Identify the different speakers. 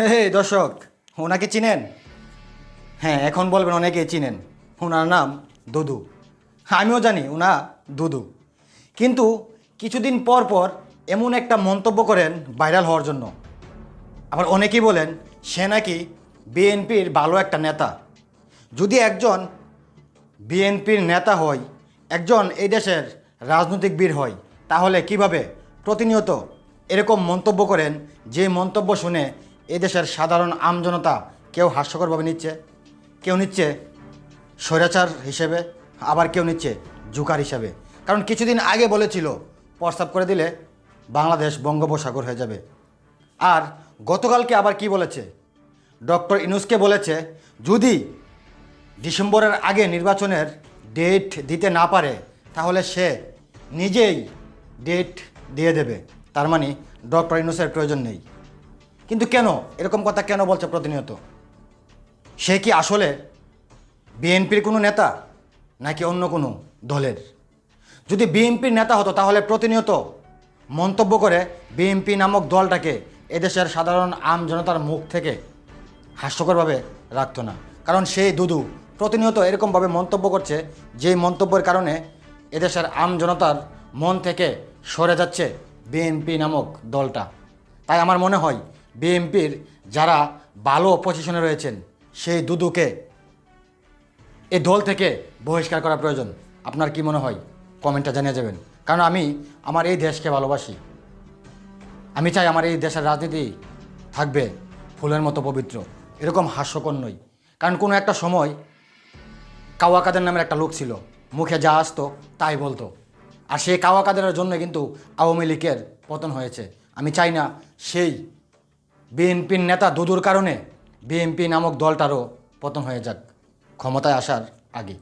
Speaker 1: হে দর্শক, ওনাকে চিনেন? হ্যাঁ এখন বলবেন অনেকেই চিনেন। ওনার নাম দুদু। আমিও জানি, ওনা দুদু। কিন্তু কিছুদিন পর পর এমন একটা মন্তব্য করেন ভাইরাল হওয়ার জন্য। আবার অনেকেই বলেন, সে নাকি বিএনপির ভালো একটা নেতা। যদি একজন বিএনপির নেতা হয়, একজন এই দেশের রাজনৈতিক বীর হয়, তাহলে কীভাবে প্রতিনিয়ত এরকম মন্তব্য করেন? যে মন্তব্য শুনে এই দেশের সাধারণ আমজনতা কেউ হাস্যকরভাবে নিচ্ছে, কেউ নিচ্ছে স্বৈরাচার হিসেবে, আবার কেউ নিচ্ছে জুকার হিসেবে। কারণ কিছুদিন আগে বলেছিল, প্রস্তাব করে দিলে বাংলাদেশ বঙ্গোপসাগর হয়ে যাবে। আর গতকালকে আবার কি বলেছে? ডক্টর ইনুসকে বলেছে, যদি ডিসেম্বরের আগে নির্বাচনের ডেট দিতে না পারে, তাহলে সে নিজেই ডেট দিয়ে দেবে। তার মানে ডক্টর ইনুসের প্রয়োজন নেই। কিন্তু কেন? এরকম কথা কেন বলছে প্রতিনিয়ত? সে কি আসলে বিএনপির কোনো নেতা নাকি অন্য কোনো দলের? যদি বিএনপির নেতা হতো, তাহলে প্রতিনিয়ত মন্তব্য করে বিএনপি নামক দলটাকে এদেশের সাধারণ আম জনতার মুখ থেকে হাস্যকরভাবে রাখতো না। কারণ সেই দুদু প্রতিনিয়ত এরকমভাবে মন্তব্য করছে যে মন্তব্যের কারণে এদেশের আম জনতার মন থেকে সরে যাচ্ছে বিএনপি নামক দলটা। তাই আমার মনে হয় বিএনপির যারা ভালো পজিশনে রয়েছেন, সেই দুদুকে, এই দল থেকে বহিষ্কার করা প্রয়োজন। আপনার কি মনে হয়? কমেন্টটা জানিয়ে যাবেন। কারণ আমি আমার এই দেশকে ভালোবাসি। আমি চাই আমার এই দেশের রাজনীতি থাকবে ফুলের মতো পবিত্র। এরকম হাস্যকর নই। কারণ কোনো একটা সময় কাওয়া কাদের নামের একটা লোক ছিল। মুখে যা আসতো, তাই বলতো। আর সেই কাওয়া কাদের জন্য কিন্তু আওয়ামী লীগের পতন হয়েছে। আমি চাই না সেই বিএনপির নেতা দুদুর কারণে বিএনপি নামক দলটারও পতন হয়ে যাক ক্ষমতায় আসার আগে।